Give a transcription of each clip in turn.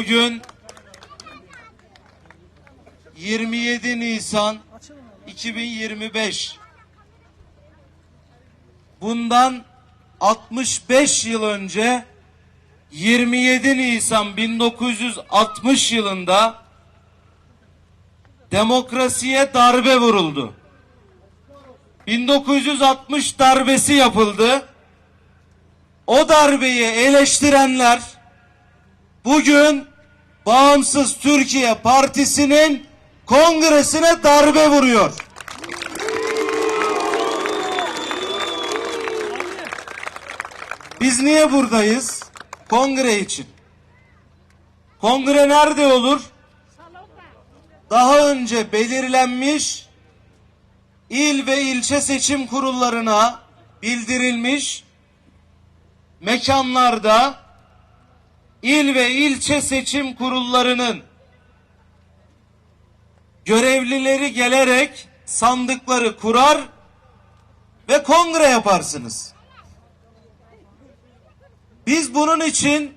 Bugün 27 Nisan 2025. Bundan 65 yıl önce 27 Nisan 1960 yılında demokrasiye darbe vuruldu. 1960 darbesi yapıldı. O darbeyi eleştirenler bugün Bağımsız Türkiye Partisi'nin kongresine darbe vuruyor. Biz niye buradayız? Kongre için. Kongre nerede olur? Daha önce belirlenmiş il ve ilçe seçim kurullarına bildirilmiş mekanlarda il ve ilçe seçim kurullarının görevlileri gelerek sandıkları kurar ve kongre yaparsınız. Biz bunun için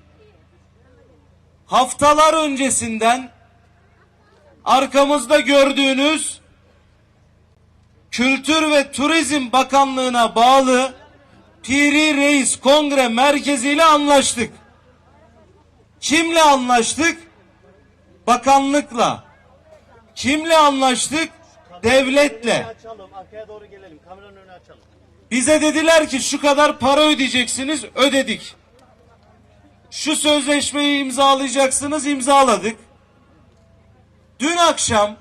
haftalar öncesinden arkamızda gördüğünüz Kültür ve Turizm Bakanlığı'na bağlı Piri Reis Kongre Merkezi ile anlaştık. Kimle anlaştık? Bakanlıkla. Kimle anlaştık? Devletle. Bize dediler ki şu kadar para ödeyeceksiniz, ödedik. Şu sözleşmeyi imzalayacaksınız, imzaladık. Dün akşam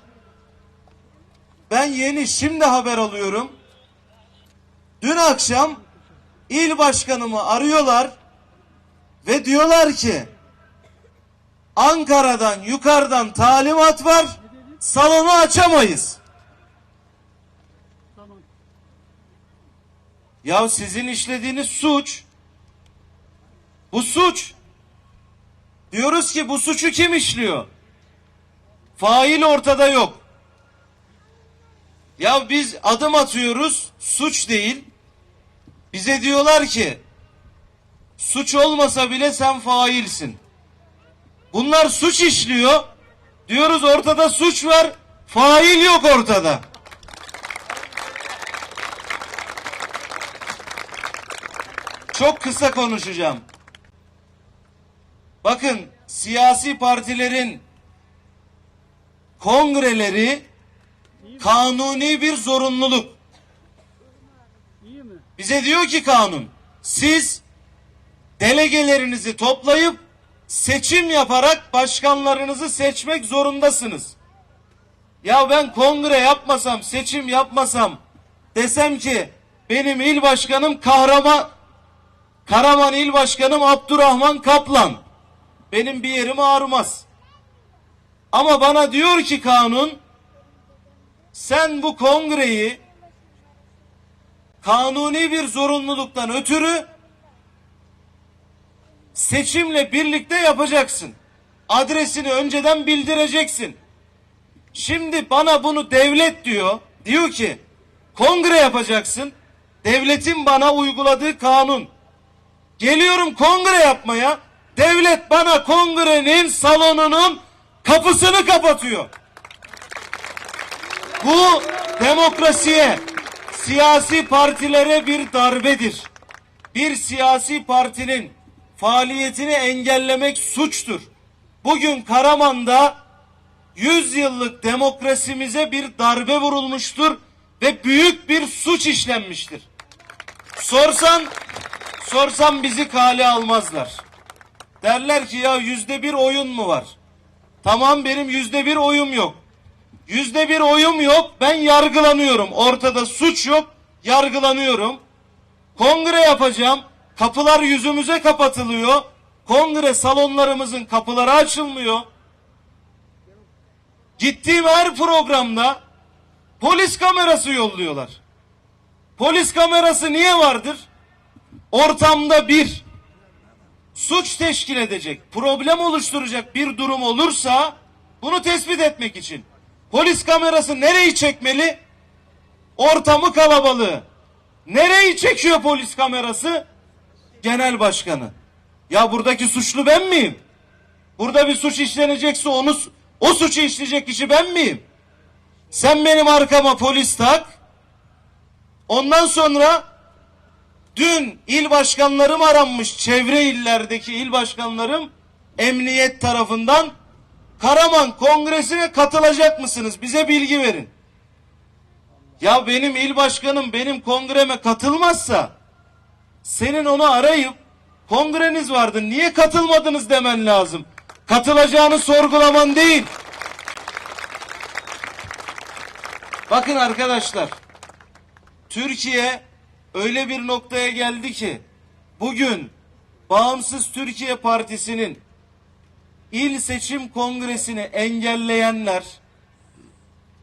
ben yeni şimdi haber alıyorum. Dün akşam il başkanımı arıyorlar ve diyorlar ki Ankara'dan yukarıdan talimat var salonu açamayız. Ya sizin işlediğiniz suç bu suç. Diyoruz ki bu suçu kim işliyor? Fail ortada yok. Ya biz adım atıyoruz, suç değil. Bize diyorlar ki suç olmasa bile sen failsin. Bunlar suç işliyor. Diyoruz ortada suç var, fail yok ortada. Çok kısa konuşacağım. Bakın siyasi partilerin kongreleri kanuni bir zorunluluk. Bize diyor ki kanun, siz delegelerinizi toplayıp seçim yaparak başkanlarınızı seçmek zorundasınız. Ya ben kongre yapmasam, seçim yapmasam desem ki benim il başkanım kahraman Karaman İl Başkanım Abdurrahman Kaplan. Benim bir yerim ağrımaz. Ama bana diyor ki kanun sen bu kongreyi kanuni bir zorunluluktan ötürü seçimle birlikte yapacaksın. Adresini önceden bildireceksin. Şimdi bana bunu devlet diyor. Diyor ki kongre yapacaksın. Devletin bana uyguladığı kanun. Geliyorum kongre yapmaya. Devlet bana kongrenin salonunun kapısını kapatıyor. Bu demokrasiye, siyasi partilere bir darbedir. Bir siyasi partinin faaliyetini engellemek suçtur. Bugün Karaman'da 100 yıllık demokrasimize bir darbe vurulmuştur ve büyük bir suç işlenmiştir. Sorsan sorsam bizi kale almazlar. Derler ki ya yüzde bir oyun mu var? Tamam benim yüzde bir oyum yok. Yüzde bir oyum yok ben yargılanıyorum. Ortada suç yok yargılanıyorum. Kongre yapacağım. Kapılar yüzümüze kapatılıyor. Kongre salonlarımızın kapıları açılmıyor. Gittiğim her programda polis kamerası yolluyorlar. Polis kamerası niye vardır? ortamda bir suç teşkil edecek, problem oluşturacak bir durum olursa bunu tespit etmek için polis kamerası nereyi çekmeli? Ortamı kalabalığı. Nereyi çekiyor polis kamerası? Genel başkanı. Ya buradaki suçlu ben miyim? Burada bir suç işlenecekse onu o suçu işleyecek kişi ben miyim? Sen benim arkama polis tak. Ondan sonra dün il başkanlarım aranmış çevre illerdeki il başkanlarım emniyet tarafından Karaman Kongresi'ne katılacak mısınız? Bize bilgi verin. Ya benim il başkanım benim kongreme katılmazsa senin onu arayıp kongreniz vardı niye katılmadınız demen lazım. Katılacağını sorgulaman değil. Bakın arkadaşlar. Türkiye öyle bir noktaya geldi ki bugün Bağımsız Türkiye Partisi'nin il seçim kongresini engelleyenler,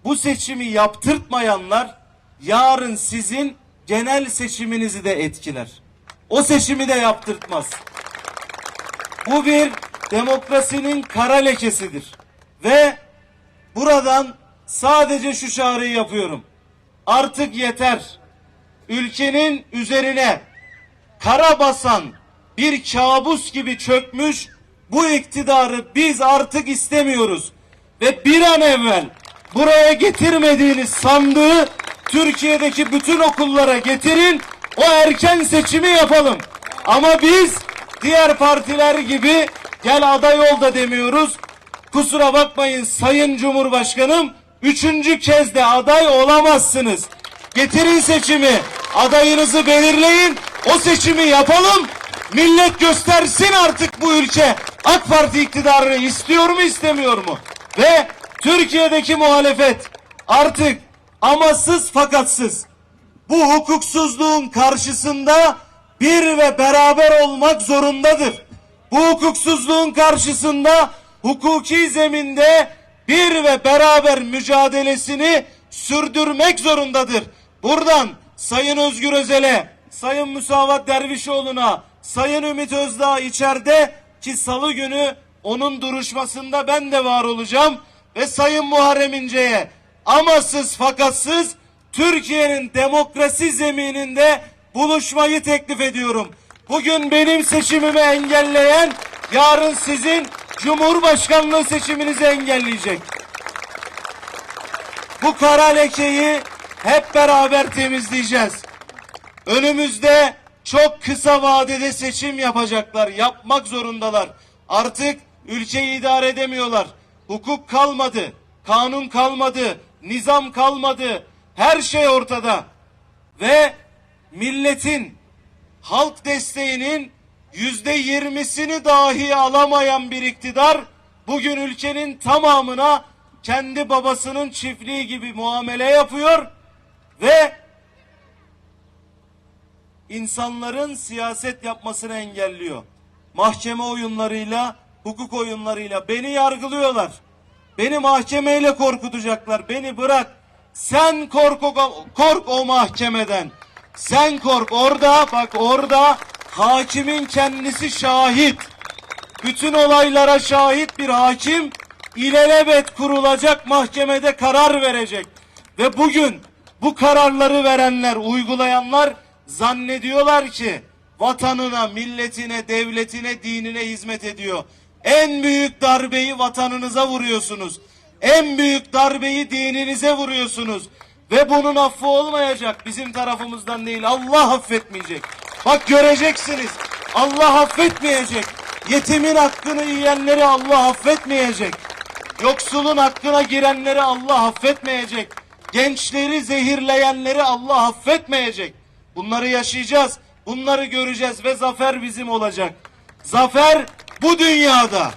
bu seçimi yaptırtmayanlar yarın sizin genel seçiminizi de etkiler. O seçimi de yaptırtmaz. Bu bir demokrasinin kara lekesidir. Ve buradan sadece şu çağrıyı yapıyorum. Artık yeter. Ülkenin üzerine kara basan bir kabus gibi çökmüş bu iktidarı biz artık istemiyoruz. Ve bir an evvel buraya getirmediğiniz sandığı Türkiye'deki bütün okullara getirin. O erken seçimi yapalım. Ama biz diğer partiler gibi gel aday ol da demiyoruz. Kusura bakmayın Sayın Cumhurbaşkanım. Üçüncü kez de aday olamazsınız. Getirin seçimi. Adayınızı belirleyin. O seçimi yapalım. Millet göstersin artık bu ülke AK Parti iktidarını istiyor mu istemiyor mu? Ve Türkiye'deki muhalefet artık amasız fakatsız bu hukuksuzluğun karşısında bir ve beraber olmak zorundadır. Bu hukuksuzluğun karşısında hukuki zeminde bir ve beraber mücadelesini sürdürmek zorundadır. Buradan Sayın Özgür Özel'e, Sayın Musavat Dervişoğlu'na, Sayın Ümit Özdağ içeride ki salı günü onun duruşmasında ben de var olacağım ve Sayın Muharrem İnce'ye amasız fakatsız Türkiye'nin demokrasi zemininde buluşmayı teklif ediyorum. Bugün benim seçimimi engelleyen yarın sizin Cumhurbaşkanlığı seçiminizi engelleyecek. Bu kara lekeyi hep beraber temizleyeceğiz. Önümüzde çok kısa vadede seçim yapacaklar. Yapmak zorundalar. Artık ülkeyi idare edemiyorlar. Hukuk kalmadı. Kanun kalmadı. Nizam kalmadı. Her şey ortada. Ve milletin halk desteğinin yüzde yirmisini dahi alamayan bir iktidar bugün ülkenin tamamına kendi babasının çiftliği gibi muamele yapıyor ve insanların siyaset yapmasını engelliyor. Mahkeme oyunlarıyla, hukuk oyunlarıyla beni yargılıyorlar. Beni mahkemeyle korkutacaklar. Beni bırak. Sen kork o, kork o mahkemeden. Sen kork. Orada bak orada hakimin kendisi şahit. Bütün olaylara şahit bir hakim ilelebet kurulacak mahkemede karar verecek. Ve bugün bu kararları verenler, uygulayanlar zannediyorlar ki vatanına, milletine, devletine, dinine hizmet ediyor. En büyük darbeyi vatanınıza vuruyorsunuz. En büyük darbeyi dininize vuruyorsunuz. Ve bunun affı olmayacak bizim tarafımızdan değil. Allah affetmeyecek. Bak göreceksiniz. Allah affetmeyecek. Yetimin hakkını yiyenleri Allah affetmeyecek. Yoksulun hakkına girenleri Allah affetmeyecek. Gençleri zehirleyenleri Allah affetmeyecek. Bunları yaşayacağız. Bunları göreceğiz ve zafer bizim olacak. Zafer bu dünyada.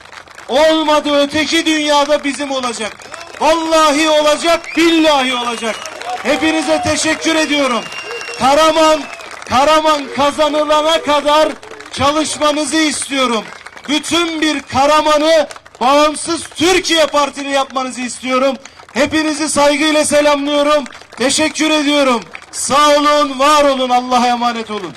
Olmadı öteki dünyada bizim olacak. Vallahi olacak, billahi olacak. Hepinize teşekkür ediyorum. Karaman, Karaman kazanılana kadar çalışmanızı istiyorum. Bütün bir Karaman'ı bağımsız Türkiye Partili yapmanızı istiyorum. Hepinizi saygıyla selamlıyorum. Teşekkür ediyorum. Sağ olun, var olun. Allah'a emanet olun.